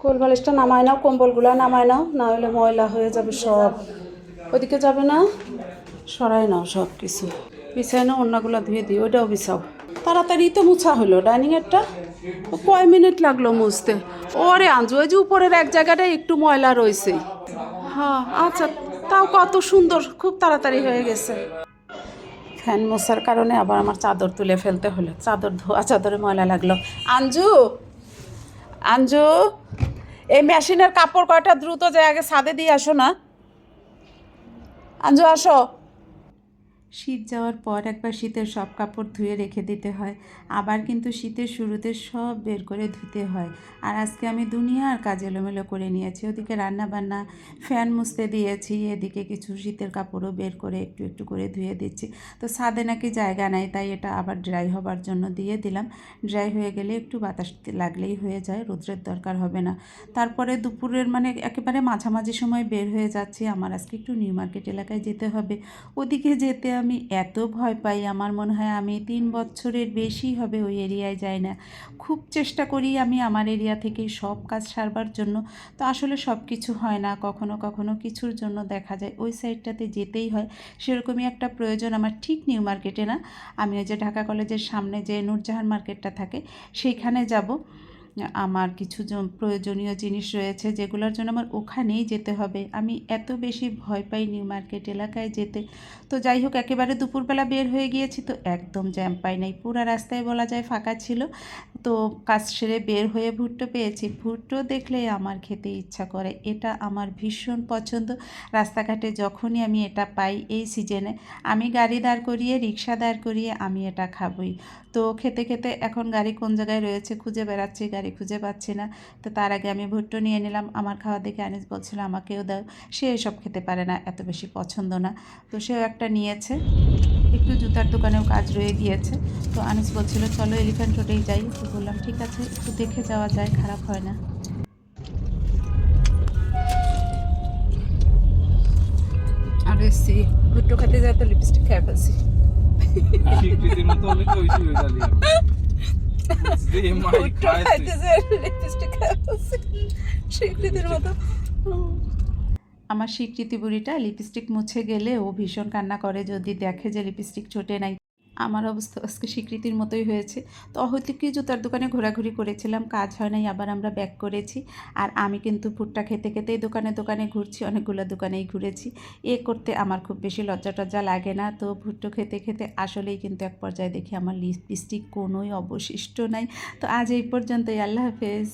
কোল বালিশটা নামায় নাও কম্বলগুলো নামায় নাও না হলে ময়লা হয়ে যাবে সব। ওদিকে যাবে না সরাই নাও সব কিছু বিছাই নাও অন্যগুলো ধুয়ে দিও ওইটাও বিছাও। তাড়াতাড়ি তো মুছা হলো ডাইনিংয়েরটা ও কয় মিনিট লাগল মুছতে? ওরে আঞ্জু ওই যে উপরের এক জায়গাটায় একটু ময়লা রয়েছে। হ্যাঁ আচ্ছা তাও কত সুন্দর খুব তাড়াতাড়ি হয়ে গেছে। ফ্যান মশার কারণে আবার আমার চাদর তুলে ফেলতে হলো। চাদর ধোয়া, চাদরে ময়লা লাগল। আঞ্জু! আঞ্জু! এই মেশিনের কাপড় কয়টা দ্রুত যে আগে সাদে দিয়ে আসো না। আঞ্জু, আসো। শীত যাওয়ার পর একবার শীতের সব কাপড় ধুয়ে রেখে দিতে হয়। আবার কিন্তু শীতের শুরুতে সব বের করে ধুতে হয়। আর আজকে আমি দুনিয়ার কাজ এলোমেলো করে নিয়েছি। ওদিকে রান্না বান্না ফ্যান মুছতে দিয়েছি। এদিকে কিছু শীতের কাপড়ও বের করে একটু একটু করে ধুয়ে দিচ্ছি। তো ছাদে নাকি জায়গা নাই, তাই এটা আবার ড্রাই হবার জন্য দিয়ে দিলাম। ড্রাই হয়ে গেলে একটু বাতাস লাগলেই হয়ে যায়, রোদ্রের দরকার হবে না। তারপরে দুপুরের মানে একেবারে মাঝামাঝি সময় বের হয়ে যাচ্ছি। আমার আজকে একটু নিউ মার্কেট এলাকায় যেতে হবে। ওদিকে যেতে আমি এত ভয় পাই, আমার মনে হয় আমি তিন বছরের বেশি হবে ওই এরিয়ায় যাই না। খুব চেষ্টা করি আমি আমার এরিয়া থেকেই সব কাজ সারবার জন্য। তো আসলে সব কিছু হয় না, কখনো কখনো কিছুর জন্য দেখা যায়। ওই সাইডটাতে যেতেই হয়, সেরকমই একটা প্রয়োজন। আমার ঠিক নিউ মার্কেটে না আমি ওই যে ঢাকা কলেজের সামনে যে নূরজাহান মার্কেটটা থাকে, সেইখানে যাব। আমার কিছু প্রয়োজনীয় জিনিস রয়েছে যেগুলোর জন্য আমার ওখানেই যেতে হবে। আমি এত বেশি ভয় পাই নিউ মার্কেট এলাকায় যেতে। তো যাই হোক, একেবারে দুপুরবেলা বের হয়ে গিয়েছি তো একদম জ্যাম পাই নাই। পুরো রাস্তায় বলা যায় ফাঁকা ছিল। তো কাজ সেরে বের হয়ে ভুট্টো পেয়েছি। ভুট্টো দেখলেই আমার খেতে ইচ্ছা করে। এটা আমার ভীষণ পছন্দ। রাস্তাঘাটে যখনই আমি এটা পাই এই সিজনে আমি গাড়ি দাঁড় করিয়ে, রিক্সা দাঁড় করিয়ে আমি এটা খাবই। তো খেতে খেতে এখন গাড়ি কোন জায়গায় রয়েছে খুঁজে বেড়াচ্ছি। গাড়ি খুঁজে পাচ্ছি না। তো তার আগে আমি ভুট্টো নিয়ে নিলাম। আমার খাওয়া দেখে আনিস বলছিল আমাকেও দাও। সে এসব খেতে পারে না এত বেশি পছন্দ না। তো সেও একটা নিয়েছে। একটু জুতার দোকানেও কাজ রয়ে গিয়েছে। তো আনিস বলছিল চলো এলিফ্যান্ট রোডেই যাই। তো বললাম ঠিক আছে একটু দেখে যাওয়া যায় খারাপ হয় না। আর এসছি ভুট্টো খেতে যায় তো লিপস্টিক খেয়ে ফেলছি। মতো অনেক স্বীকৃতির মতো। আমার স্বীকৃতি বুড়িটা লিপস্টিক মুছে গেলে ও ভীষণ কান্না করে যদি দেখে যে লিপস্টিক ছোটে নাই। আমার অবস্থা আজকে স্বীকৃতির মতোই হয়েছে। তো হয়তো কি জুতার দোকানে ঘোরাঘুরি করেছিলাম, কাজ হয় নাই, আবার আমরা ব্যাক করেছি। আর আমি কিন্তু ভুট্টা খেতে খেতেই দোকানে দোকানে ঘুরছি, অনেকগুলো দোকানেই ঘুরেছি। এ করতে আমার খুব বেশি লজ্জা টজ্জা লাগে না। তো ভুট্টো খেতে খেতে আসলেই কিন্তু এক পর্যায়ে দেখি আমার লিপস্টিক কোনোই অবশিষ্ট নাই। তো আজ এই পর্যন্তই, আল্লাহ হাফেজ।